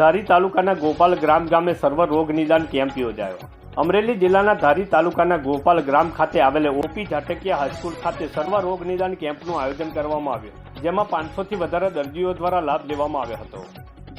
ધારી તાલુકાના ગોપાલ ગ્રામ ગામે સર્વ રોગ નિદાન કેમ્પ યોજાયો. અમરેલી જિલ્લાના ધારી તાલુકાના ગોપાલ ગ્રામ ખાતે આવેલ ઓપી ઝાટકિયા હાઈસ્કૂલ ખાતે સર્વ રોગ નિદાન કેમ્પનું આયોજન કરવામાં આવ્યું, જેમાં પાંચસોથી વધારે દર્દીઓ દ્વારા લાભ લેવામાં આવ્યો હતો.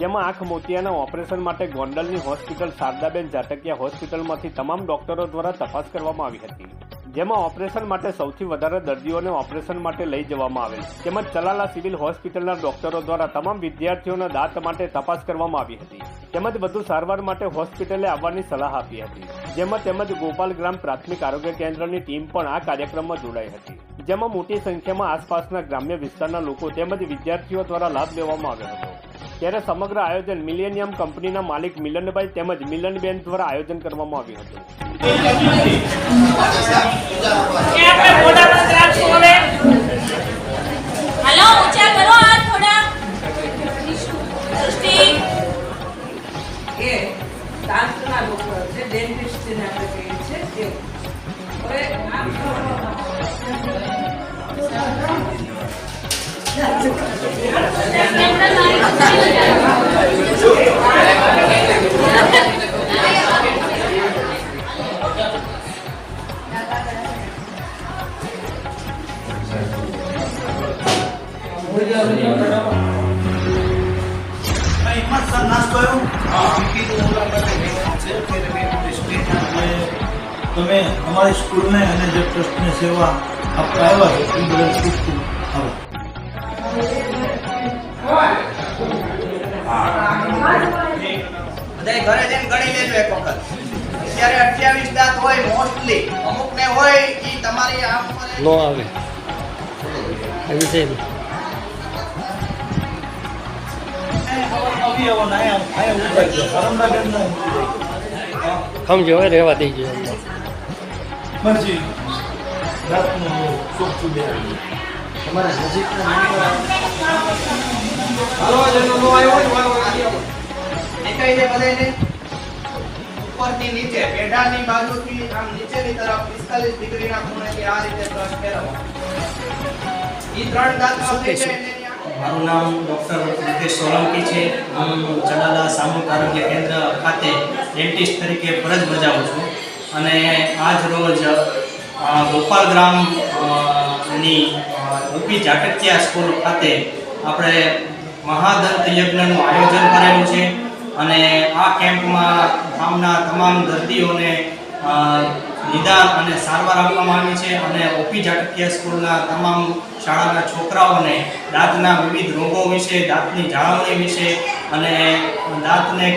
જેમાં આંખ મોતિયાના ઓપરેશન માટે ગોંડલની હોસ્પિટલ શારદાબેન ઝાટકિયા હોસ્પિટલમાંથી તમામ ડોક્ટરો દ્વારા તપાસ કરવામાં આવી હતી. જેમાં ઓપરેશન માટે સૌથી વધારે દર્દીઓને ઓપરેશન માટે લઈ જવામાં આવેલ તેમજ ચલાલા સિવિલ હોસ્પિટલના ડોક્ટરો દ્વારા તમામ વિદ્યાર્થીઓના દાંત માટે તપાસ કરવામાં આવી હતી. તેમજ વધુ સારવાર માટે હોસ્પિટલે આવવાની સલાહ આપી હતી. જેમાં તેમજ ગોપાલ ગ્રામ પ્રાથમિક આરોગ્ય કેન્દ્રની ટીમ પણ આ કાર્યક્રમમાં જોડાઈ હતી. જેમાં મોટી સંખ્યામાં આસપાસના ગ્રામ્ય વિસ્તારના લોકો તેમજ વિદ્યાર્થીઓ દ્વારા લાભ લેવામાં આવ્યો હતો. ત્યારે સમગ્ર આયોજન મિલેનિયમ કંપનીના માલિક મિલનભાઈ તેમજ મિલનબેન દ્વારા આયોજન કરવામાં આવ્યું હતું. દાંતના ડોક્ટર છે ડેન્ટિસ્ટ જેને આપણે કહીએ છીએ હવે આ હિંમત સર નાસ્તો તમે અમારી સ્કૂલને અને જે ટ્રસ્ટને સેવા આપવા આવ્યા છો, એ બદલ ખૂબ ખૂબ આભાર. બધાય ઘરે જઈને ગણી લેજો એક વખત. અત્યારે અઠ્યાવીસ દાંત હોય મોસ્ટલી અમુક ને હોય ઈ તમારી આમ નો આવે. એવી છે અવયવો ને અહીંયા અહીંયા ઊભા છે કરમદાબેનનો સમજો હવે રહેવા દેજો મરજી રાતનું ચોખ્ખું બે દેખાય છે બધાયને. ઉપરથી નીચે પેઢાની બાજુથી આમ નીચેની તરફ 45 ડિગ્રીના ખૂણેથી આ રીતે બ્રશ ફેરવો. ઈ ત્રણ દાંત એની આખી મારું નામ ડૉક્ટર મુકેશ સોલંકી છે. હું ચડાલા સામૂહિક આરોગ્ય કેન્દ્ર ખાતે ડેન્ટિસ્ટ તરીકે ફરજ બજાવું છું. અને આજ રોજ ગોપાલ ગ્રામ અ, ની યુપી જાટકિયા સ્કૂલ ખાતે આપણે મહાદંત યજ્ઞનું આયોજન કરેલું છે અને આ કેમ્પમાં ગામના તમામ દર્દીઓને નિદાન અને સારવાર આપવામાં આવી છે અને ઓપી જાટકીય સ્કૂલના તમામ શાળાના છોકરાઓને દાંતના વિવિધ રોગો વિશે દાંતની જાળવણી વિશે અને દાંતને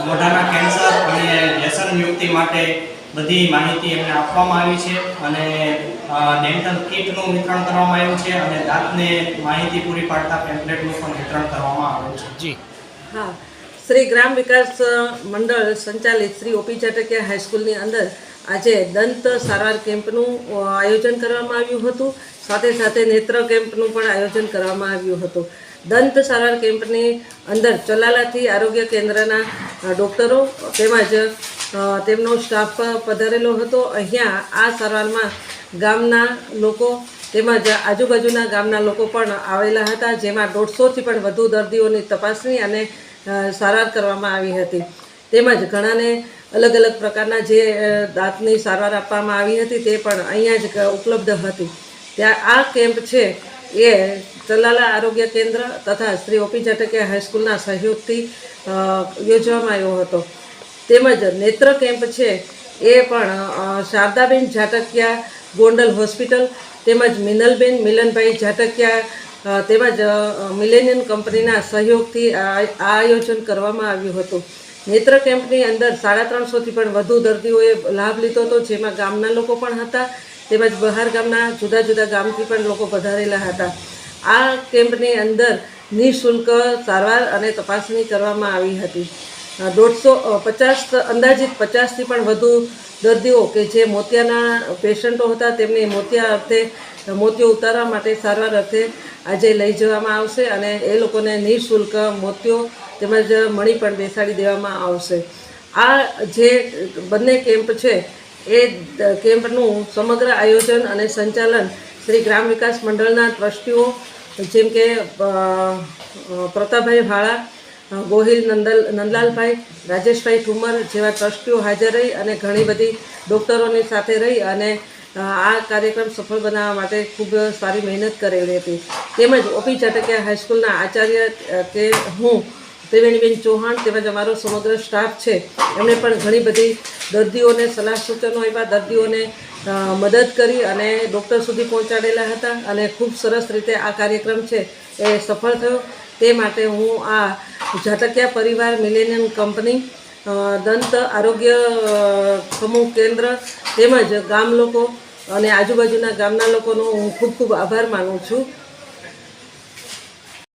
મોઢાના કેન્સર અને વ્યસન નિયુક્તિ માટે બધી માહિતી એમને આપવામાં આવી છે અને ડેન્ટલ કિટનું વિતરણ કરવામાં આવ્યું છે અને દાંતને માહિતી પૂરી પાડતા પેમ્પલેટનું પણ વિતરણ કરવામાં આવ્યું છે. જી. હા. શ્રી ગ્રામ વિકાસ મંડળ સંચાલિત શ્રી ઓપી ચાટકિયા હાઈસ્કૂલની અંદર આજે દંત સારવાર કેમ્પનું આયોજન કરવામાં આવ્યું હતું. સાથે સાથે નેત્ર કેમ્પનું પણ આયોજન કરવામાં આવ્યું હતું. દંત સારવાર કેમ્પની અંદર ચલાલાથી આરોગ્ય કેન્દ્રના ડૉક્ટરો તેમજ તેમનો સ્ટાફ પધારેલો હતો. અહીંયા આ સારવારમાં ગામના લોકો તેમજ આજુબાજુના ગામના લોકો પણ આવેલા હતા, જેમાં દોઢસોથી પણ વધુ દર્દીઓની તપાસણી અને સારવાર કરવામાં આવી હતી. તેમજ ઘણાને અલગ અલગ પ્રકારના જે દાંતની સારવાર આપવામાં આવી હતી તે પણ અહીંયા જ ઉપલબ્ધ હતી. ત્યાં આ કેમ્પ છે એ ચલાલા આરોગ્ય કેન્દ્ર તથા શ્રી ઓપી ઝાટકિયા હાઈસ્કૂલના સહયોગથી યોજવામાં આવ્યો હતો. તેમજ નેત્ર કેમ્પ છે એ પણ શારદાબેન ઝાટકિયા ગોંડલ હોસ્પિટલ, તેમજ મિનલબેન મિલનભાઈ ઝાટકિયા તેમજ મિલેનિયન કંપનીના સહયોગથી આ આયોજન કરવામાં આવ્યું હતું. નેત્ર કેમ્પની અંદર સાડા ત્રણસોથી પણ વધુ દર્દીઓએ લાભ લીધો હતો, જેમાં ગામના લોકો પણ હતા, તેમજ બહાર ગામના જુદા જુદા ગામથી પણ લોકો પધારેલા હતા. આ કેમ્પની અંદર નિઃશુલ્ક સારવાર અને તપાસણી કરવામાં આવી હતી. દોઢસો પચાસ, અંદાજિત પચાસથી પણ વધુ દર્દીઓ કે જે મોતિયાના પેશન્ટો હતા, તેમની મોતિયા અર્થે, મોતિયો ઉતારવા માટે સારવાર અર્થે આજે લઈ જવામાં આવશે અને એ લોકોને નિઃશુલ્ક મોતિયો તેમજ મણી પણ બેસાડી દેવામાં આવશે. આ જે બંને કેમ્પ છે, એ કેમ્પનું સમગ્ર આયોજન અને સંચાલન શ્રી ગ્રામ વિકાસ મંડળના ટ્રસ્ટીઓ જેમ કે પ્રતાપભાઈ ભાળા ગોહિલ નંદલ, નંદલાલભાઈ, રાજેશભાઈ ઠુમર જેવા ટ્રસ્ટીઓ હાજર રહી અને ઘણી બધી ડૉક્ટરોની સાથે રહી અને આ કાર્યક્રમ સફળ બનાવવા માટે ખૂબ સારી મહેનત કરેલી હતી. તેમજ ઓપી ચાટકિયા હાઈસ્કૂલના આચાર્ય કે હું ત્રિવેણીબેન ચૌહાણ તેમજ અમારો સમગ્ર સ્ટાફ છે એમણે પણ ઘણી બધી દર્દીઓને સલાહ સૂચનો આપ્યા દર્દીઓને મદદ કરી અને ડૉક્ટર સુધી પહોંચાડેલા હતા અને ખૂબ સરસ રીતે આ કાર્યક્રમ છે એ સફળ થયો. તે માટે હું આ ઝાટકિયા પરિવાર મિલેનિયમ કંપની દંત આરોગ્ય સમૂહ કેન્દ્ર તેમજ ગામ લોકો અને આજુબાજુના ગામના લોકોનો હું ખૂબ ખૂબ આભાર માનું છું.